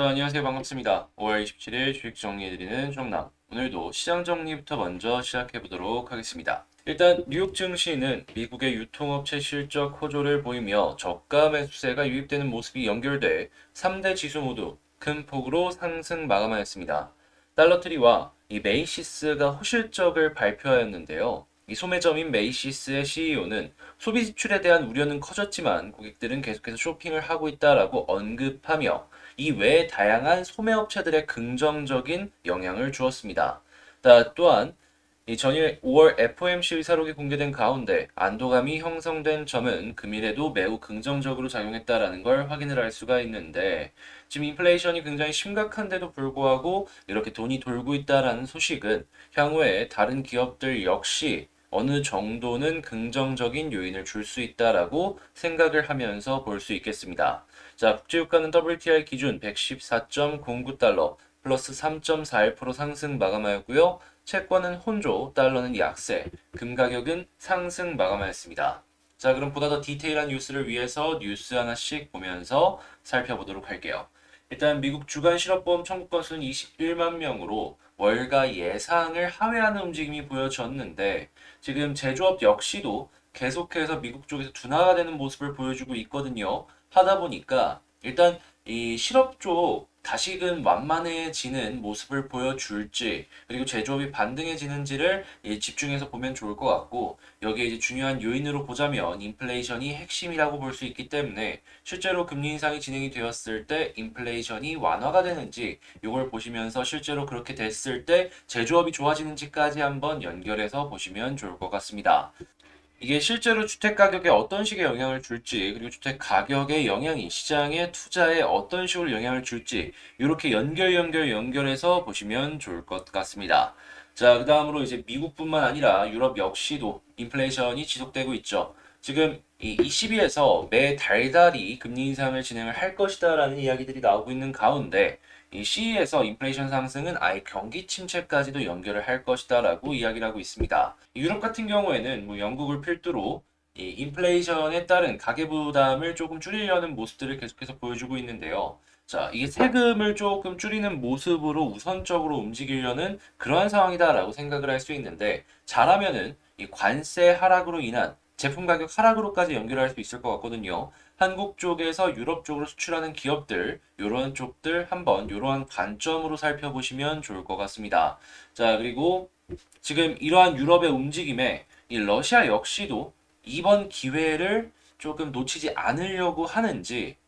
자, 안녕하세요. 반갑습니다. 5월 27일 주식 정리해드리는 정남. 오늘도 시장 정리부터 먼저 시작해보도록 하겠습니다. 일단 뉴욕 증시는 미국의 유통업체 실적 호조를 보이며 저가 매수세가 유입되는 모습이 연결돼 3대 지수 모두 큰 폭으로 상승 마감하였습니다. 달러트리와 이 메이시스가 호실적을 발표하였는데요. 이 소매점인 메이시스의 CEO는 소비 지출에 대한 우려는 커졌지만 고객들은 계속해서 쇼핑을 하고 있다라고 언급하며 이 외에 다양한 소매업체들의 긍정적인 영향을 주었습니다. 다- 또한 이 전일 5월 FOMC 의사록이 공개된 가운데 안도감이 형성된 점은 금일에도 매우 긍정적으로 작용했다라는 걸 확인을 할 수가 있는데 지금 인플레이션이 굉장히 심각한데도 불구하고 이렇게 돈이 돌고 있다라는 소식은 향후에 다른 기업들 역시 어느 정도는 긍정적인 요인을 줄 수 있다라고 생각을 하면서 볼 수 있겠습니다. 자, 국제유가는 WTI 기준 114.09달러 플러스 3.41% 상승 마감하였고요. 채권은 혼조, 달러는 약세, 금 가격은 상승 마감하였습니다. 자, 그럼 보다 더 디테일한 뉴스를 위해서 뉴스 하나씩 보면서 살펴보도록 할게요. 일단 미국 주간 실업보험 청구 건수는 21만 명으로 월가 예상을 하회하는 움직임이 보여졌는데 지금 제조업 역시도 계속해서 미국 쪽에서 둔화가 되는 모습을 보여주고 있거든요. 하다 보니까 일단 이 실업 쪽 다시금 완만해지는 모습을 보여줄지 그리고 제조업이 반등해지는지를 이 집중해서 보면 좋을 것 같고 여기에 이제 중요한 요인으로 보자면 인플레이션이 핵심이라고 볼 수 있기 때문에 실제로 금리 인상이 진행이 되었을 때 인플레이션이 완화가 되는지 이걸 보시면서 실제로 그렇게 됐을 때 제조업이 좋아지는지까지 한번 연결해서 보시면 좋을 것 같습니다. 이게 실제로 주택 가격에 어떤 식의 영향을 줄지, 그리고 주택 가격의 영향이 시장의 투자에 어떤 식으로 영향을 줄지, 이렇게 연결, 연결, 연결해서 보시면 좋을 것 같습니다. 자, 그 다음으로 이제 미국뿐만 아니라 유럽 역시도 인플레이션이 지속되고 있죠. 지금 이 ECB에서 매 달달이 금리 인상을 진행을 할 것이다라는 이야기들이 나오고 있는 가운데 이 CE에서 인플레이션 상승은 아예 경기 침체까지도 연결을 할 것이다라고 이야기를 하고 있습니다. 유럽 같은 경우에는 뭐 영국을 필두로 이 인플레이션에 따른 가계 부담을 조금 줄이려는 모습들을 계속해서 보여주고 있는데요. 자, 이게 세금을 조금 줄이는 모습으로 우선적으로 움직이려는 그러한 상황이다라고 생각을 할 수 있는데 잘하면은 이 관세 하락으로 인한 제품 가격 하락으로까지 연결할 수 있을 것 같거든요. 한국 쪽에서 유럽 쪽으로 수출하는 기업들, 이런 쪽들 한번 이러한 관점으로 살펴보시면 좋을 것 같습니다. 자, 그리고 지금 이러한 유럽의 움직임에 이 러시아 역시도 이번 기회를 조금 놓치지 않으려고 하는지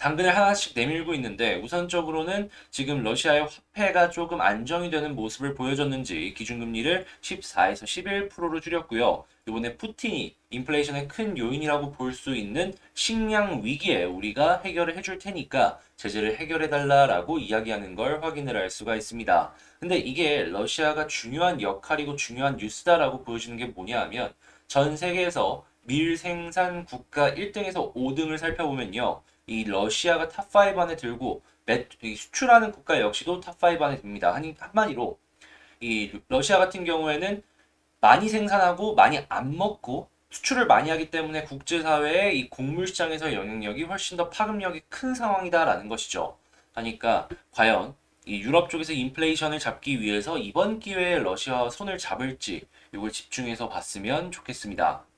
당근을 하나씩 내밀고 있는데 우선적으로는 지금 러시아의 화폐가 조금 안정이 되는 모습을 보여줬는지 기준금리를 14에서 11%로 줄였고요. 이번에 푸틴이 인플레이션의 큰 요인이라고 볼 수 있는 식량 위기에 우리가 해결을 해줄 테니까 제재를 해결해 달라라고 이야기하는 걸 확인을 할 수가 있습니다. 근데 이게 러시아가 중요한 역할이고 중요한 뉴스다라고 보여주는 게 뭐냐 하면 전 세계에서 밀 생산 국가 1등에서 5등을 살펴보면요. 이 러시아가 탑5 안에 들고 수출하는 국가 역시도 탑5 안에 듭니다. 한, 한마디로 이 러시아 같은 경우에는 많이 생산하고 많이 안 먹고 수출을 많이 하기 때문에 국제사회의 이 곡물 시장에서 영향력이 훨씬 더 파급력이 큰 상황이다라는 것이죠. 하니까 과연 이 유럽 쪽에서 인플레이션을 잡기 위해서 이번 기회에 러시아와 손을 잡을지 이걸 집중해서 봤으면 좋겠습니다.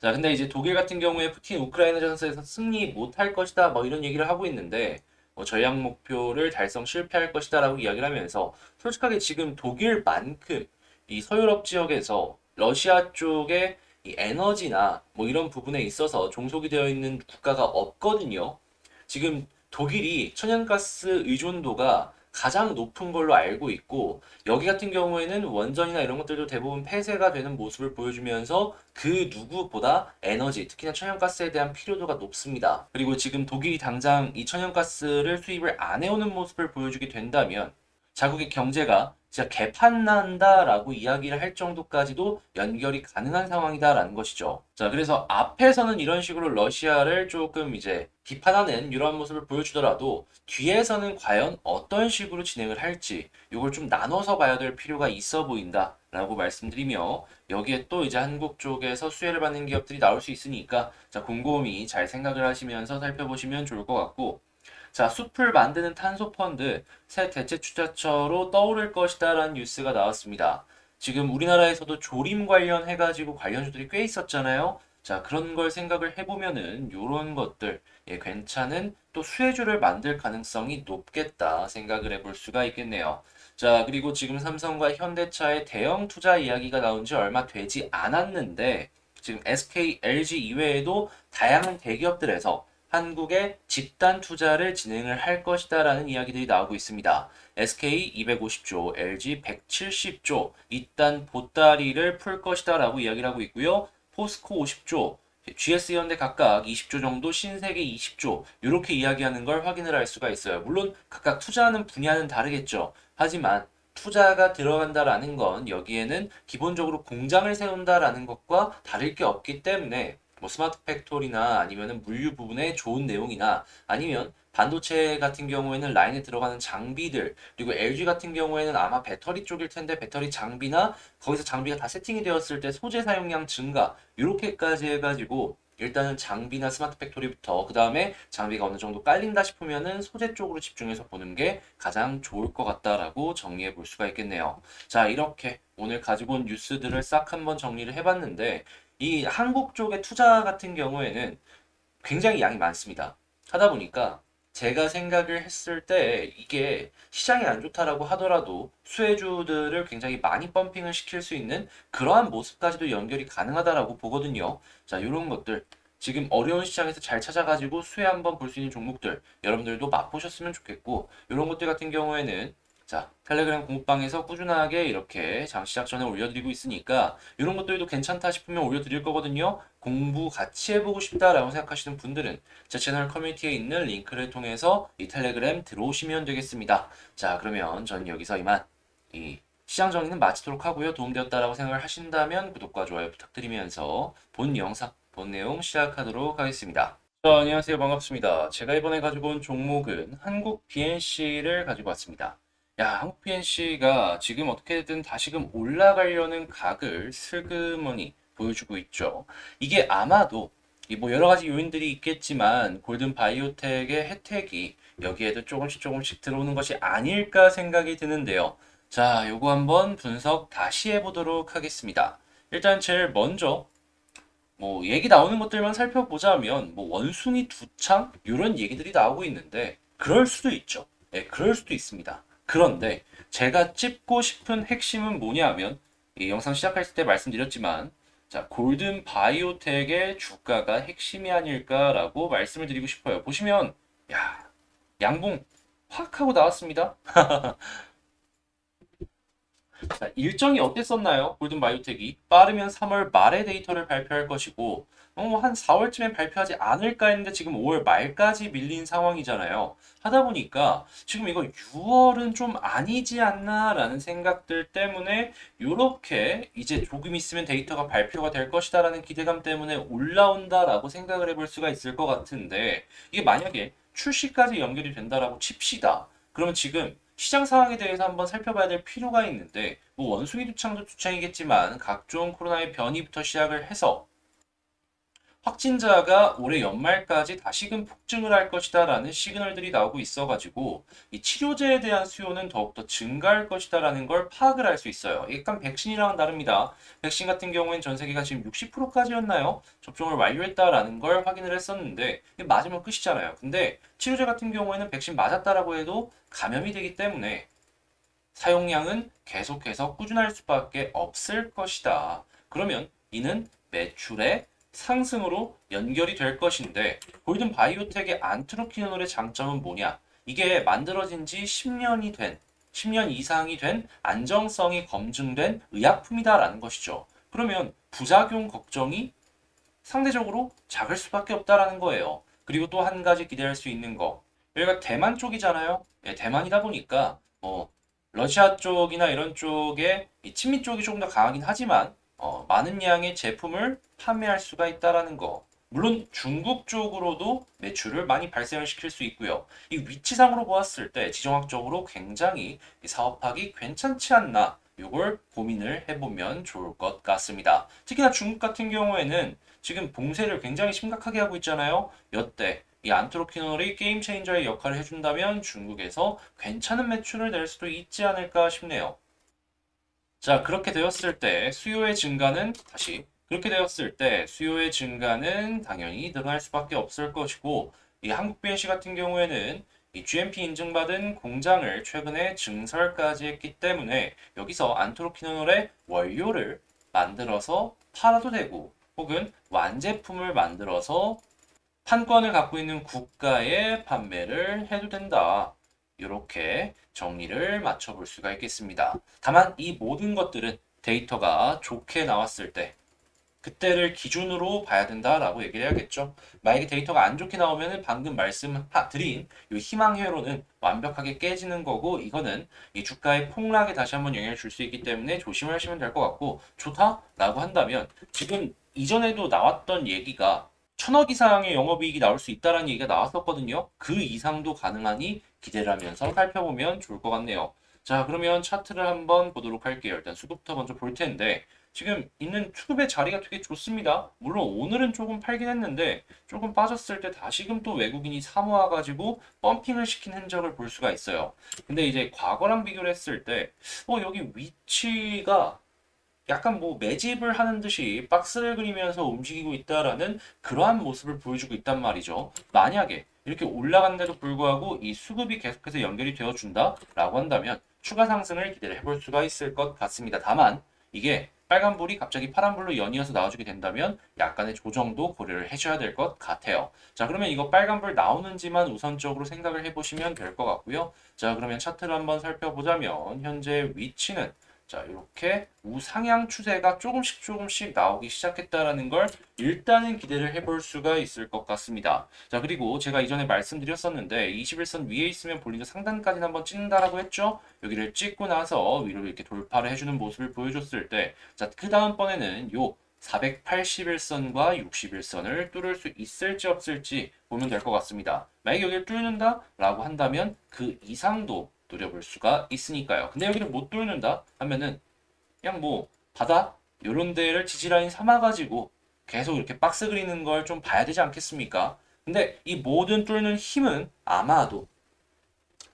자, 근데 이제 독일 같은 경우에 푸틴 우크라이나 전선에서 승리 못할 것이다, 뭐 이런 얘기를 하고 있는데, 뭐 전략 목표를 달성 실패할 것이다라고 이야기를 하면서, 솔직하게 지금 독일만큼 이 서유럽 지역에서 러시아 쪽에 이 에너지나 뭐 이런 부분에 있어서 종속이 되어 있는 국가가 없거든요. 지금 독일이 천연가스 의존도가 가장 높은 걸로 알고 있고 여기 같은 경우에는 원전이나 이런 것들도 대부분 폐쇄가 되는 모습을 보여주면서 그 누구보다 에너지, 특히나 천연가스에 대한 필요도가 높습니다. 그리고 지금 독일이 당장 이 천연가스를 수입을 안 해오는 모습을 보여주게 된다면 자국의 경제가 진짜 개판난다라고 이야기를 할 정도까지도 연결이 가능한 상황이다라는 것이죠. 자, 그래서 앞에서는 이런 식으로 러시아를 조금 이제 비판하는 이러한 모습을 보여주더라도 뒤에서는 과연 어떤 식으로 진행을 할지 이걸 좀 나눠서 봐야 될 필요가 있어 보인다. 라고 말씀드리며 여기에 또 이제 한국 쪽에서 수혜를 받는 기업들이 나올 수 있으니까 자 곰곰이 잘 생각을 하시면서 살펴보시면 좋을 것 같고 자 숲을 만드는 탄소 펀드 새 대체 투자처로 떠오를 것이다라는 뉴스가 나왔습니다. 지금 우리나라에서도 조림 관련 해가지고 관련주들이 꽤 있었잖아요. 자 그런 걸 생각을 해보면은 요런 것들 예, 괜찮은 또 수혜주를 만들 가능성이 높겠다 생각을 해볼 수가 있겠네요. 자, 그리고 지금 삼성과 현대차의 대형 투자 이야기가 나온 지 얼마 되지 않았는데, 지금 SK, LG 이외에도 다양한 대기업들에서 한국에 집단 투자를 진행을 할 것이다라는 이야기들이 나오고 있습니다. SK 250조, LG 170조, 이딴 보따리를 풀 것이다라고 이야기를 하고 있고요. 포스코 50조, GS 현대 각각 20조 정도, 신세계 20조 이렇게 이야기하는 걸 확인을 할 수가 있어요. 물론 각각 투자하는 분야는 다르겠죠. 하지만 투자가 들어간다라는 건 여기에는 기본적으로 공장을 세운다라는 것과 다를 게 없기 때문에 뭐 스마트 팩토리나 아니면은 물류 부분에 좋은 내용이나 아니면 반도체 같은 경우에는 라인에 들어가는 장비들 그리고 LG 같은 경우에는 아마 배터리 쪽일 텐데 배터리 장비나 거기서 장비가 다 세팅이 되었을 때 소재 사용량 증가 이렇게까지 해가지고 일단은 장비나 스마트 팩토리부터 그 다음에 장비가 어느 정도 깔린다 싶으면은 소재 쪽으로 집중해서 보는 게 가장 좋을 것 같다라고 정리해 볼 수가 있겠네요. 자 이렇게 오늘 가지고 온 뉴스들을 싹 한번 정리를 해봤는데 이 한국 쪽의 투자 같은 경우에는 굉장히 양이 많습니다. 하다 보니까 제가 생각을 했을 때 이게 시장이 안 좋다라고 하더라도 수혜주들을 굉장히 많이 펌핑을 시킬 수 있는 그러한 모습까지도 연결이 가능하다라고 보거든요. 자, 이런 것들 지금 어려운 시장에서 잘 찾아가지고 수혜 한번 볼 수 있는 종목들 여러분들도 맛보셨으면 좋겠고 이런 것들 같은 경우에는 자, 텔레그램 공부방에서 꾸준하게 이렇게 장 시작 전에 올려드리고 있으니까 이런 것들도 괜찮다 싶으면 올려드릴 거거든요. 공부 같이 해보고 싶다라고 생각하시는 분들은 제 채널 커뮤니티에 있는 링크를 통해서 이 텔레그램 들어오시면 되겠습니다. 자, 그러면 전 여기서 이만 이 시장 정리는 마치도록 하고요. 도움되었다라고 생각을 하신다면 구독과 좋아요 부탁드리면서 본 영상, 본 내용 시작하도록 하겠습니다. 자, 안녕하세요. 반갑습니다. 제가 이번에 가지고 온 종목은 한국 BNC를 가지고 왔습니다. 야, 한국 PNC가 지금 어떻게든 다시금 올라가려는 각을 슬그머니 보여주고 있죠. 이게 아마도 이뭐 여러 가지 요인들이 있겠지만 골든 바이오텍의 혜택이 여기에도 조금씩 조금씩 들어오는 것이 아닐까 생각이 드는데요. 자, 요거 한번 분석 다시 해보도록 하겠습니다. 일단 제일 먼저 뭐 얘기 나오는 것들만 살펴보자면 뭐 원숭이 두창 이런 얘기들이 나오고 있는데 그럴 수도 있죠. 예, 그럴 수도 있습니다. 그런데 제가 찝고 싶은 핵심은 뭐냐면 이 영상 시작할 때 말씀드렸지만 자 골든 바이오텍의 주가가 핵심이 아닐까라고 말씀을 드리고 싶어요. 보시면 야 양봉 확 하고 나왔습니다. 자, 일정이 어땠었나요? 골든 바이오텍이 빠르면 3월 말에 데이터를 발표할 것이고 어, 한 4월쯤에 발표하지 않을까 했는데 지금 5월 말까지 밀린 상황이잖아요. 하다 보니까 지금 이거 6월은 좀 아니지 않나라는 생각들 때문에 이렇게 이제 조금 있으면 데이터가 발표가 될 것이다라는 기대감 때문에 올라온다라고 생각을 해볼 수가 있을 것 같은데 이게 만약에 출시까지 연결이 된다라고 칩시다. 그러면 지금 시장 상황에 대해서 한번 살펴봐야 될 필요가 있는데 뭐 원숭이 두창도 두창이겠지만 각종 코로나의 변이부터 시작을 해서 확진자가 올해 연말까지 다시금 폭증을 할 것이다라는 시그널들이 나오고 있어가지고 이 치료제에 대한 수요는 더욱더 증가할 것이다라는 걸 파악을 할 수 있어요. 약간 백신이랑은 다릅니다. 백신 같은 경우엔 전 세계가 지금 60%까지였나요? 접종을 완료했다라는 걸 확인을 했었는데 맞으면 끝이잖아요. 근데 치료제 같은 경우에는 백신 맞았다라고 해도 감염이 되기 때문에 사용량은 계속해서 꾸준할 수밖에 없을 것이다. 그러면 이는 매출에 상승으로 연결이 될 것인데 골든 바이오텍의 안트로키노놀의 장점은 뭐냐? 이게 만들어진 지 10년이 된 10년 이상이 된 안정성이 검증된 의약품이다라는 것이죠. 그러면 부작용 걱정이 상대적으로 작을 수밖에 없다라는 거예요. 그리고 또 한 가지 기대할 수 있는 거. 여기가 대만 쪽이잖아요. 예, 대만이다 보니까 뭐 러시아 쪽이나 이런 쪽에 이 친미 쪽이 조금 더 강하긴 하지만 어, 많은 양의 제품을 판매할 수가 있다라는 거. 물론 중국 쪽으로도 매출을 많이 발생을 시킬 수 있고요. 이 위치상으로 보았을 때 지정학적으로 굉장히 사업하기 괜찮지 않나 이걸 고민을 해보면 좋을 것 같습니다. 특히나 중국 같은 경우에는 지금 봉쇄를 굉장히 심각하게 하고 있잖아요. 여태 이 안트로키놀이 게임 체인저의 역할을 해준다면 중국에서 괜찮은 매출을 낼 수도 있지 않을까 싶네요. 자, 그렇게 되었을 때 수요의 증가는 다시 그렇게 되었을 때 수요의 증가는 당연히 늘어날 수밖에 없을 것이고 이 한국 BNC 같은 경우에는 이 GMP 인증받은 공장을 최근에 증설까지 했기 때문에 여기서 안트로키노놀의 원료를 만들어서 팔아도 되고 혹은 완제품을 만들어서 판권을 갖고 있는 국가에 판매를 해도 된다. 이렇게 정리를 맞춰볼 수가 있겠습니다. 다만 이 모든 것들은 데이터가 좋게 나왔을 때 그때를 기준으로 봐야 된다라고 얘기를 해야겠죠. 만약에 데이터가 안 좋게 나오면은 방금 말씀드린 이 희망회로는 완벽하게 깨지는 거고 이거는 이 주가의 폭락에 다시 한번 영향을 줄 수 있기 때문에 조심을 하시면 될 것 같고 좋다라고 한다면 지금 이전에도 나왔던 얘기가 천억 이상의 영업이익이 나올 수 있다라는 얘기가 나왔었거든요. 그 이상도 가능하니 기대를 하면서 살펴보면 좋을 것 같네요. 자, 그러면 차트를 한번 보도록 할게요. 일단 수급부터 먼저 볼 텐데 지금 있는 수급의 자리가 되게 좋습니다. 물론 오늘은 조금 팔긴 했는데 조금 빠졌을 때 다시금 또 외국인이 사모아가지고 펌핑을 시킨 흔적을 볼 수가 있어요. 근데 이제 과거랑 비교를 했을 때 어, 여기 위치가 약간 뭐 매집을 하는 듯이 박스를 그리면서 움직이고 있다라는 그러한 모습을 보여주고 있단 말이죠. 만약에 이렇게 올라간데도 불구하고 이 수급이 계속해서 연결이 되어 준다라고 한다면 추가 상승을 기대를 해볼 수가 있을 것 같습니다. 다만 이게 빨간불이 갑자기 파란불로 연이어서 나와주게 된다면 약간의 조정도 고려를 해줘야 될 것 같아요. 자, 그러면 이거 빨간불 나오는지만 우선적으로 생각을 해보시면 될 것 같고요. 자, 그러면 차트를 한번 살펴보자면 현재 위치는 자, 이렇게 우상향 추세가 조금씩 조금씩 나오기 시작했다라는 걸 일단은 기대를 해볼 수가 있을 것 같습니다. 자, 그리고 제가 이전에 말씀드렸었는데 21선 위에 있으면 볼린저 상단까지는 한번 찍는다라고 했죠? 여기를 찍고 나서 위로 이렇게 돌파를 해주는 모습을 보여줬을 때 자, 그 다음번에는 요 481선과 61선을 뚫을 수 있을지 없을지 보면 될 것 같습니다. 만약에 여기를 뚫는다 라고 한다면 그 이상도 노려볼 수가 있으니까요. 근데 여기를 못 뚫는다 하면은 그냥 뭐 바다 요런 데를 지지라인 삼아가지고 계속 이렇게 박스 그리는 걸 좀 봐야 되지 않겠습니까? 근데 이 모든 뚫는 힘은 아마도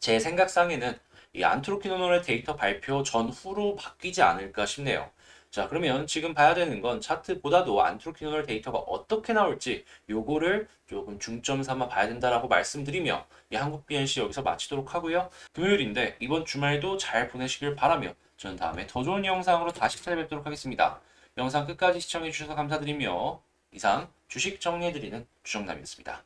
제 생각상에는 이 안트로키노놀의 데이터 발표 전후로 바뀌지 않을까 싶네요. 자, 그러면 지금 봐야 되는 건 차트보다도 안트로키노놀 데이터가 어떻게 나올지 요거를 조금 중점 삼아 봐야 된다라고 말씀드리며 이 한국 BNC 여기서 마치도록 하고요. 금요일인데 이번 주말도 잘 보내시길 바라며 저는 다음에 더 좋은 영상으로 다시 찾아뵙도록 하겠습니다. 영상 끝까지 시청해 주셔서 감사드리며 이상 주식 정리해드리는 주정남이었습니다.